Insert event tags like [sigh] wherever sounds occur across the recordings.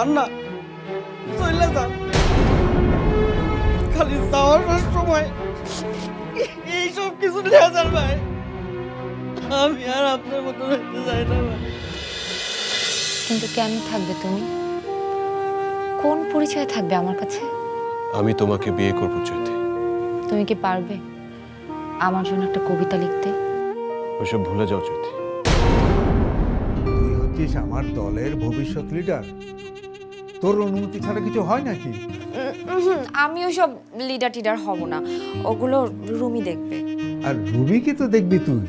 যান না চলে যান খালি যাওয়ার সময় এইসব কিছু নিয়ে যান ভাই। আমি আর আপনার মতো হইতে চাই না ভাই। কিন্তু কেন থাকবে তুমি? কোন পরিচয় থাকবে আমার কাছে? আমি তোমাকে বিয়ে করব চৈতি। তুমি কি পারবে আমার জন্য একটা কবিতা লিখতে? ওইসব ভুলে যাও চৈতি। তুই হচ্ছিস আমার দলের ভবিষ্যৎ লিডার তোর অনুমতি ছাড়া কিছু হয় নাকি? আমি ওসব লিডার টিডার হব না। ওগুলো রুমি দেখবে। আর রুবিকে তো দেখবি তুই?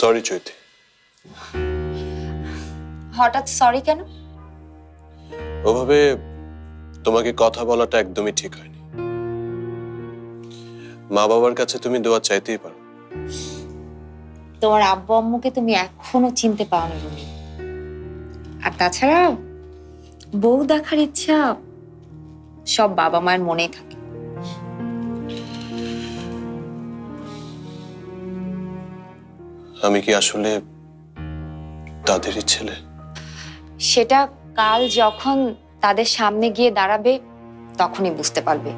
সরি চৈতি। হঠাৎ সরি কেন? ওভাবে তোমাকে কথা বলাটা একদমই ঠিক হয়নি। মা বাবার কাছে তুমি দোয়া চাইতেই পারো। তোমার আব্বু আম্মুকে তুমি এখনও চিনতে পাওনি রুমি। আর তাছাড়া বউ দেখার ইচ্ছা সব বাবা মায়ের মনে থাকে। আমি কি আসলে তাদেরই ছেলে? সেটা কাল যখন তাদের সামনে গিয়ে দাঁড়াবে তখনই বুঝতে পারবে।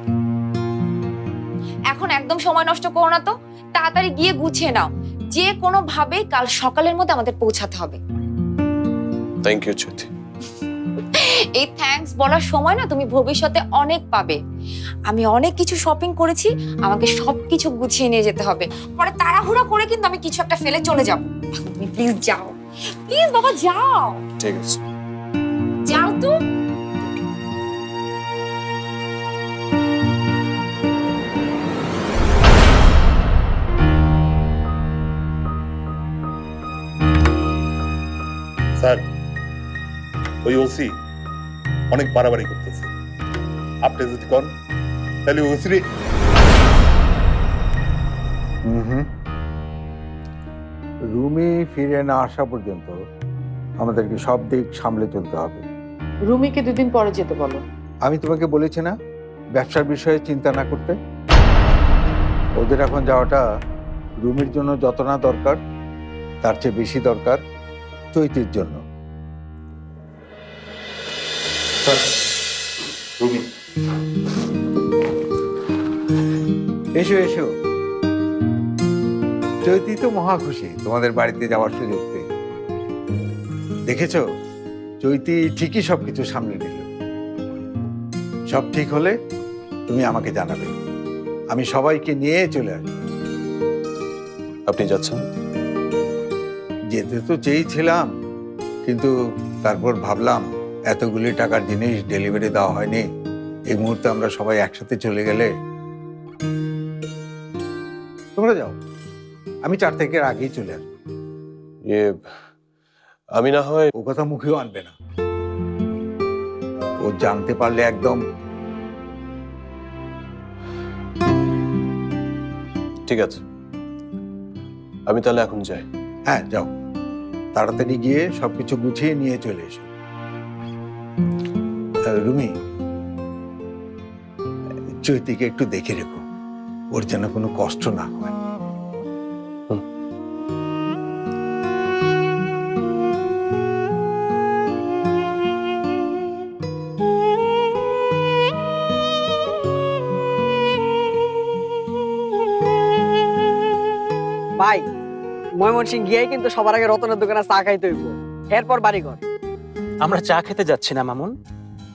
এখন একদম সময় নষ্ট করো না তো তাড়াতাড়ি গিয়ে গুছিয়ে নাও। যে কোনো ভাবে কাল সকালের মধ্যে আমাদের পৌঁছাতে হবে। থ্যাংক ইউ চৈতি এই থ্যাঙ্কস বলার সময় না তুমি ভবিষ্যতে অনেক পাবে। আমি অনেক কিছু শপিং করেছি আমাকে সবকিছু গুছিয়ে নিয়ে যেতে হবে। পরে তাড়াহুড়া করে কিন্তু আমি কিছু একটা ফেলে চলে যাব। তুমি প্লিজ যাও। প্লিজ বাবা যাও। ঠিক আছে যাও তো। স্যার ওই ওসি অনেক বাড়াবাড়ি করতেছে। আপনি যদি কন তাহলে ওসি রে হুম রুমি ফিরে না আসা পর্যন্ত আমাদেরকে সব দিক সামলে চলতে হবে। রুমিকে দুদিন পরে যেতে বলো। আমি তোমাকে বলেছি না ব্যবসার বিষয়ে চিন্তা না করতে। ওদের এখন যাওয়াটা রুমির জন্য যত না দরকার তার চেয়ে বেশি দরকার। চৈতির জন্য। এসো এসো। চৈতি তো মহা খুশি তোমাদের বাড়িতে যাওয়ার সুযোগ পেয়ে। দেখেছ? চৈতি ঠিকই সবকিছু সামনে নিল। সব ঠিক হলে তুমি আমাকে জানাবে। আমি সবাইকে নিয়ে চলে আসব। আপনি যাচ্ছেন? যেতে তো চেয়েছিলাম কিন্তু তারপর ভাবলাম এতগুলি টাকার জিনিস ডেলিভারি দেওয়া হয়নি। এই মুহূর্তে আমরা সবাই একসাথে চলে গেলে। তোমরা যাও। আমি চার থেকে আগেই চলে আসব। ইয়ে আমি না হয় ও কথা মুখেও আনবে না। ও জানতে পারলে একদম। ঠিক আছে। আমি তাহলে এখন যাই। হ্যাঁ যাও। তাড়াতাড়ি গিয়ে সবকিছু গুছিয়ে নিয়ে চলে এসো। রুমি, চৈতিকে একটু দেখে রেখো। ওর যেন কোনো কষ্ট না হয়। ময়মনসিং গিয়েই কিন্তু সবার আগে রতনের দোকানে চা খাইতে হইব। এরপর বাড়িঘর। আমরা চা খেতে যাচ্ছি না মামুন।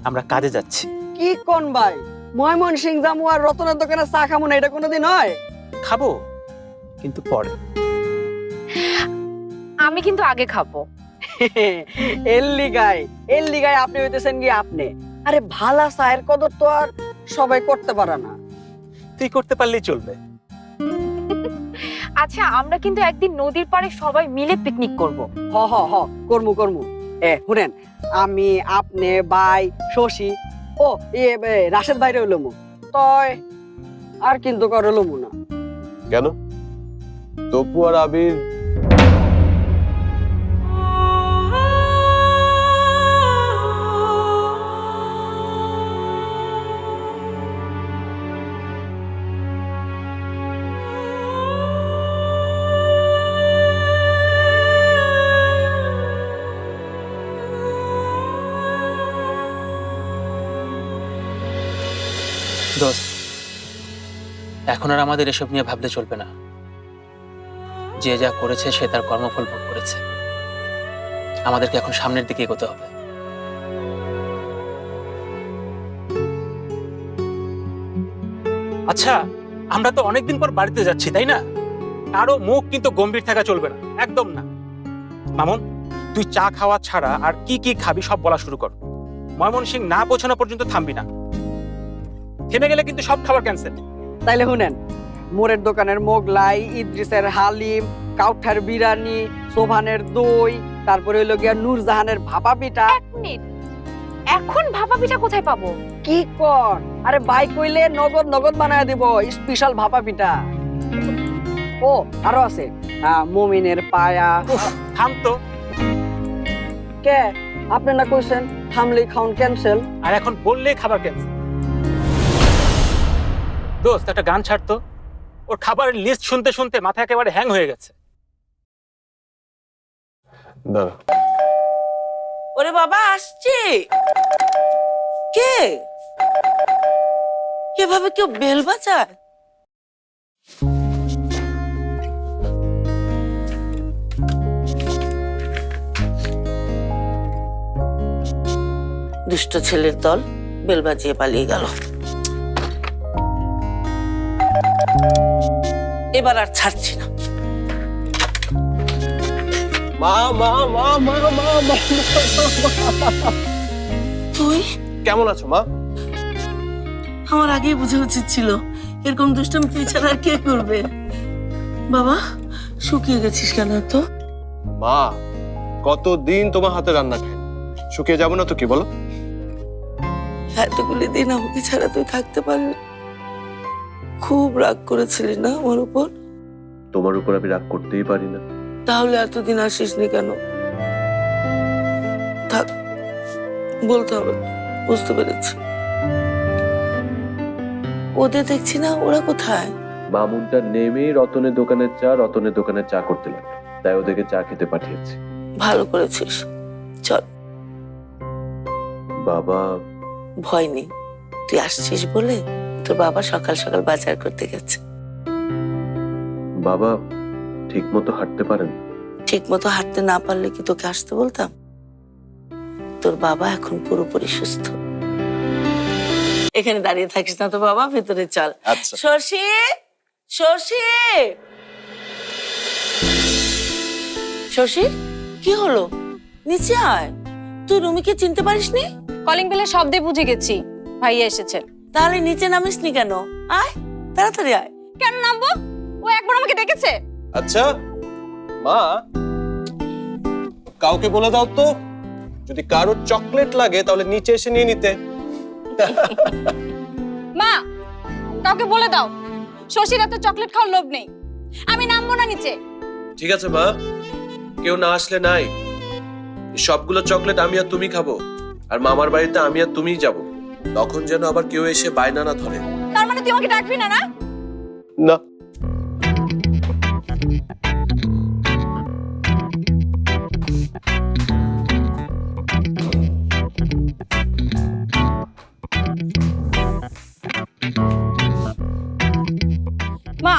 আমরা কাজে যাচ্ছি। কি কোন ভাই? ময়মনসিং জামু আর রতনের দোকানে চা খামু না এটা কোনোদিন হয়? খাব কিন্তু পরে। আমি কিন্তু আগে খাব। [laughs] এল্লি গাই এল্লি গাই আপনি হইতেছেন কি আপনি। আরে ভালা চায়ের কদর তো আর সবাই করতে পারে না। তুই করতে পারলেই চলবে। আচ্ছা আমরা কিন্তু একদিন নদীর পাড়ে সবাই মিলে পিকনিক করব। হ হ হ কর্মু কর্মু। এ শুনেন আমি আপনি ভাই শশী ও এ এ, রাশেদ বাইরে লমু। মু তয় আর কিন্তু কারও লমু না। কেন? তপু আর আবির এখন আর আমাদের এসব নিয়ে ভাবলে চলবে না। যে যা করেছে, সে তার কর্মফল ভোগ করেছে। আমাদেরকে এখন সামনের দিকে এগোতে হবে। আচ্ছা আমরা তো অনেকদিন পর বাড়িতে যাচ্ছি, তাই না? কারও মুখ কিন্তু গম্ভীর থাকা চলবে না, একদম না। মামুন, তুই চা খাওয়া ছাড়া আর কি কি খাবি সব বলা শুরু কর। ময়মনসিং না পৌঁছানো পর্যন্ত থামবি না। থেমে গেলে কিন্তু সব খাবার ক্যান্সেল তাইলে শুনেন মোরের দোকানের মোগলাই ইদ্রিসের হালিম কাউঠার বিরিয়ানি সোভানের দই তারপরে হইল গিয়া নূরজাহানের ভাপা পিঠা এক মিনিট এখন ভাপা পিঠা কোথায় পাবো? কি কর? আরে বাইক কইলে নগদ নগদ বানায় দিব স্পেশাল ভাপা পিঠা ও আরও আছে। আহ, মমিনের পায়া। থাম তো কে? আপনি না কইছেন থামলেই খাউন ক্যান্সেল আর এখন বললেই খাবার ক্যান্সেল দোস্ত একটা গান ছাড়তো ওর খাবারের লিস্ট শুনতে শুনতে মাথা একেবারে হ্যাং হয়ে গেছে। দাঁড়া। ওরে বাবা আসছে। কে? এভাবে কেউ বেল বাজায়? দুষ্ট ছেলের দল বেল বাজিয়ে পালিয়ে গেল। এবার আর ছাড়ছি না। মা মা মা মা মা মা তুই? কেমন আছো মা? আমার আগেই বোঝা উচিত ছিল এরকম দুষ্টামি তুই ছাড়া আর কে করবে? বাবা শুকিয়ে গেছিস কেন তো মা কতদিন তোমার হাতে রান্না খাই? শুকিয়ে যাব না তো কি বলো? এতগুলি দিন আমাকে ছাড়া তুই থাকতে পারলি না। খুব রাগ করেছিলি না আমার উপর? তোমার উপর আমি রাগ করতেই পারি না। তাহলে এতদিন আসিসনি কেন? থাক বলতে হবে বুঝতে পেরেছি। ওদের দেখছি না ওরা কোথায়? মামুনটা নেমে রতনের দোকানের চা রতনের দোকানে চা করতে লাগল। তাই ওদেরকে চা খেতে পাঠিয়েছি। ভালো করেছিস। চল। বাবা। ভয় নেই। তুই আসছিস বলে? তোর বাবা সকাল সকাল বাজার করতে গেছে। বাবা ঠিক মতো হাঁটতে পারেন? ঠিক মতো হাঁটতে না পারলে কি তোকে আসতে বলতাম? তোর বাবা এখন পুরোপুরি সুস্থ। এখানে দাঁড়িয়ে থাকিস না তো বাবা ভেতরে চল। আচ্ছা। শশী শশী! শশী কি হলো? নিচে আয়। তুই রুমিকে চিনতে পারিসনি? কলিং বেলের শব্দে বুঝে গেছি। ভাইয়া এসেছে। তাহলে নিচে নামিসনি কেন? আয় তাড়াতাড়ি আয়। কেন নামবো? ও একবার আমাকে ডেকেছে। আচ্ছা মা কাউকে বলে দাও তো যদি কারও চকলেট লাগে তাহলে নিচে এসে নিয়ে নিতে। [laughs] মা কাউকে বলে দাও শশীর এত চকলেট খাওয়ার লোভ নেই। আমি নামবো না নিচে। ঠিক আছে মা কেউ না আসলে নাই। সবগুলো চকলেট আমি আর তুমি খাব আর মামার বাড়িতে আমি আর তুমিই যাব। তখন যেন আবার কেউ এসে বায়না না ধরে। তার মানে তুই আমাকে ডাকবি না না? না। মা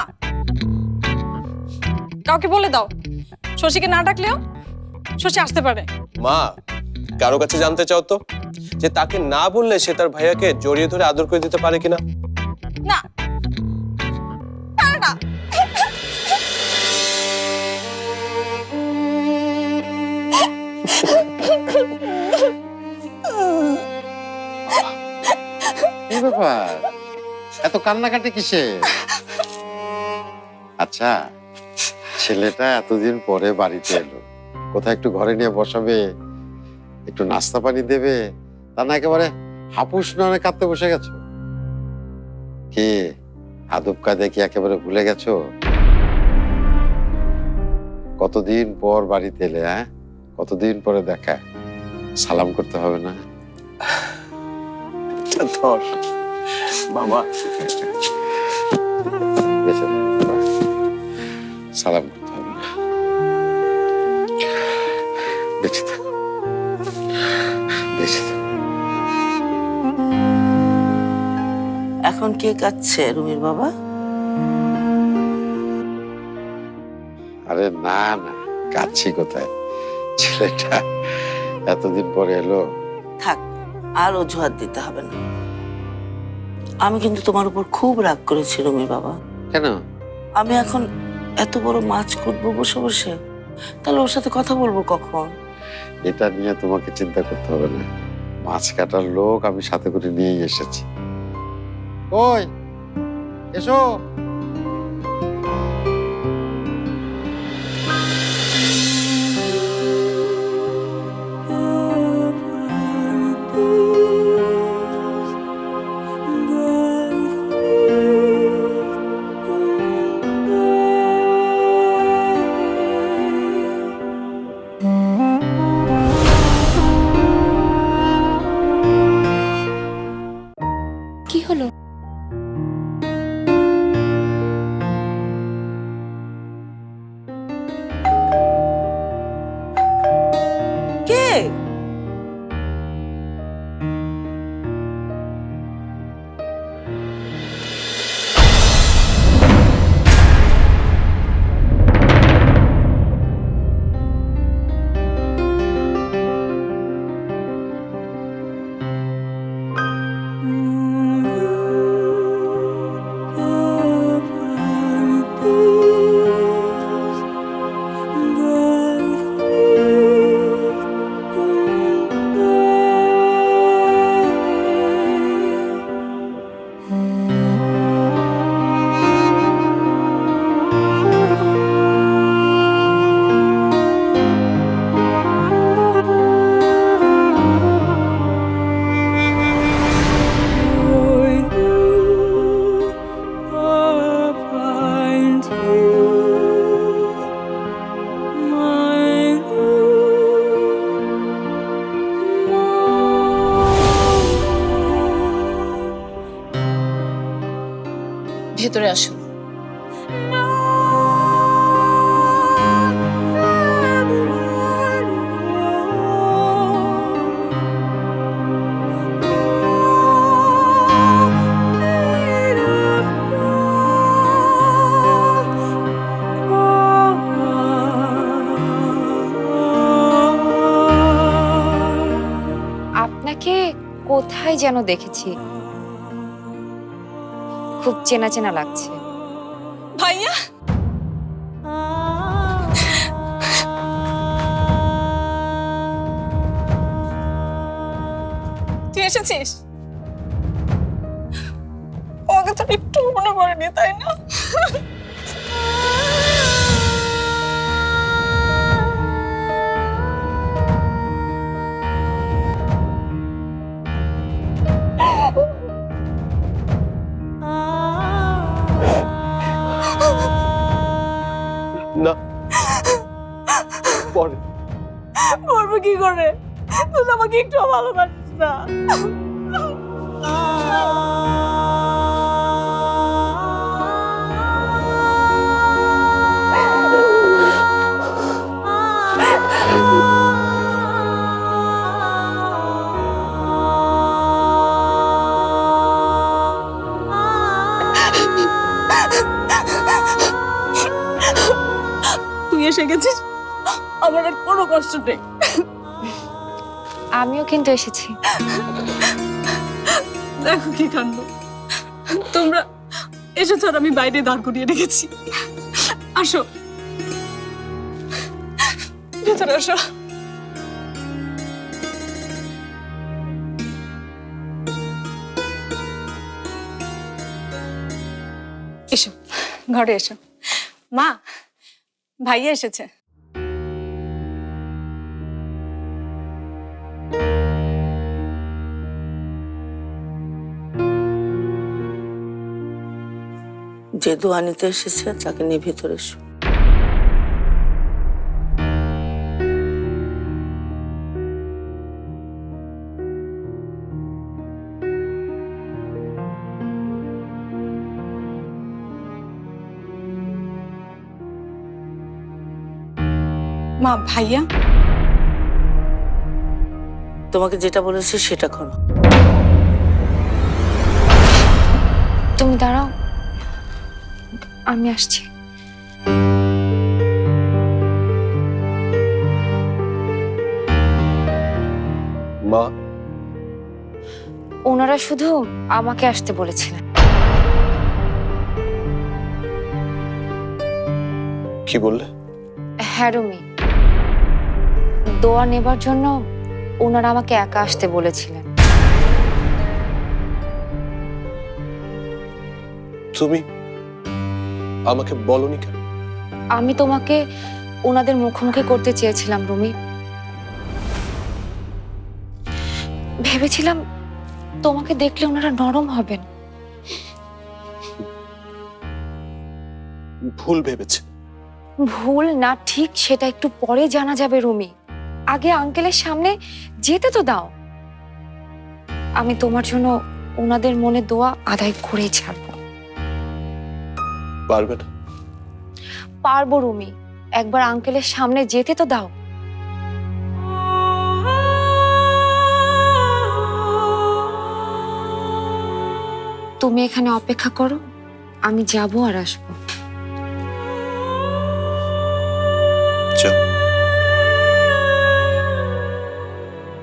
কাউকে বলে দাও। শশীকে না ডাকলেও শশী আসতে পারে। মা কারও কাছে জানতে চাও তো? যে তাকে না বললে সে তার ভাইয়াকে জড়িয়ে ধরে আদর করে দিতে পারে কিনা? না। কি ব্যাপার? এত কান্নাকাটি কিসে? আচ্ছা ছেলেটা এতদিন পরে বাড়িতে এলো। কোথায় একটু ঘরে নিয়ে বসাবে? একটু নাস্তা পানি দেবে? তা না একেবারে হাপুস নয় কাঁদতে বসে গেছো? কি আদব কায়দা কি একেবারে ভুলে গেছো? কতদিন পর বাড়িতে এলে হ্যাঁ? কতদিন পরে দেখা? সালাম করতে হবে না? ধর বাবা। সালাম করতে এখন কে কাচ্ছে রুমির বাবা? আরে না না কাচ্ছি কোথায়? ছেলেটা এতদিন পরে এলো। থাক আর অজুহাত দিতে হবে না। আমি কিন্তু তোমার উপর খুব রাগ করেছি রুমির বাবা। কেন? আমি এখন এত বড় মাছ কুটবো বসে বসে? তাহলে ওর সাথে কথা বলব কখন? এটা নিয়ে তোমাকে চিন্তা করতে হবে না। মাছ কাটার লোক আমি সাথে করে নিয়েই এসেছি। ওই এসো যেন দেখেছি। খুব চেনা চেনা লাগছে। ভাইয়া? তুই এসেছিস? ওকে তো একটু মনে পড়েনি তাই না? করে। তুই আমাকে একটু ভালোবাসিস না। তুই এসে গেছিস? আমার আর কোনো কষ্ট নেই। আমিও কিন্তু এসেছি। দেখো কি কাণ্ড। তোমরা এসেছ আর আমি বাইরে দাঁড় করিয়ে রেখেছি। আসো। ভেতরে আসো। এসো, ঘরে এসো। মা, ভাইয়া এসেছে। যে দোয়া নিতে এসেছে তাকে নিয়ে ভেতরে এসো। মা ভাইয়া? তোমাকে যেটা বলেছে সেটা করো। তুমি দাঁড়াও। আমি আসছি। মা। ওনারা শুধু আমাকে আসতে বলেছিলেন। কি বললে? হ্যাঁ রুমি। দোয়া নেবার জন্য ওনারা আমাকে একা আসতে বলেছিলেন। তুমি আমাকে বলনি কেন? আমি তোমাকে ওনাদের মুখোমুখি করতে চেয়েছিলাম রুমি। ভেবেছিলাম তোমাকে দেখলে ওনারা নরম হবেন। ভুল ভেবেছে। ভুল না ঠিক সেটা একটু পরে জানা যাবে রুমি। আগে আঙ্কেলের সামনে যেতে তো দাও। আমি তোমার জন্য ওনাদের মনে দোয়া আদায় করেই ছাড়বো। পারবে না। পারব রুমি একবার আঙ্কেলের সামনে যেতে তো দাও। তুমি এখানে অপেক্ষা করো আমি যাব আর আসব। চল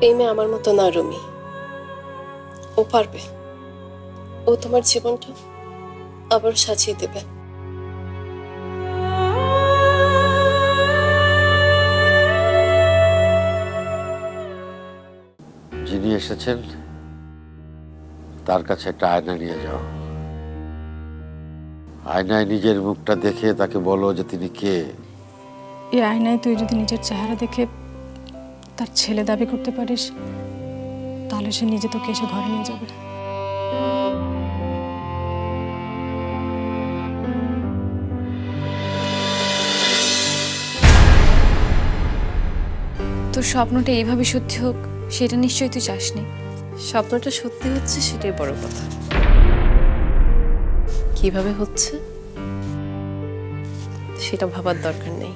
এই মেয়ে আমার মতো না রুমি। ও পারবে। ও তোমার জীবনটা আবার সাজিয়ে দেবে। যিনি এসেছেন তার কাছে একটা আয়না নিয়ে যাও। আয়নায় নিজের মুখটা দেখে তাকে বলো যে তিনি কে। এই আয়নায় তুই যদি নিজের চেহারা দেখে তার ছেলে দাবি করতে পারিস তাহলে সে নিজে তোকে এসে ঘরে নিয়ে যাবে। তোর স্বপ্নটা এইভাবে সত্যি হোক সেটা নিশ্চয়ই তুই চাসনি। স্বপ্নটা সত্যি হচ্ছে সেটাই বড় কথা। কীভাবে হচ্ছে? সেটা ভাবার দরকার নেই।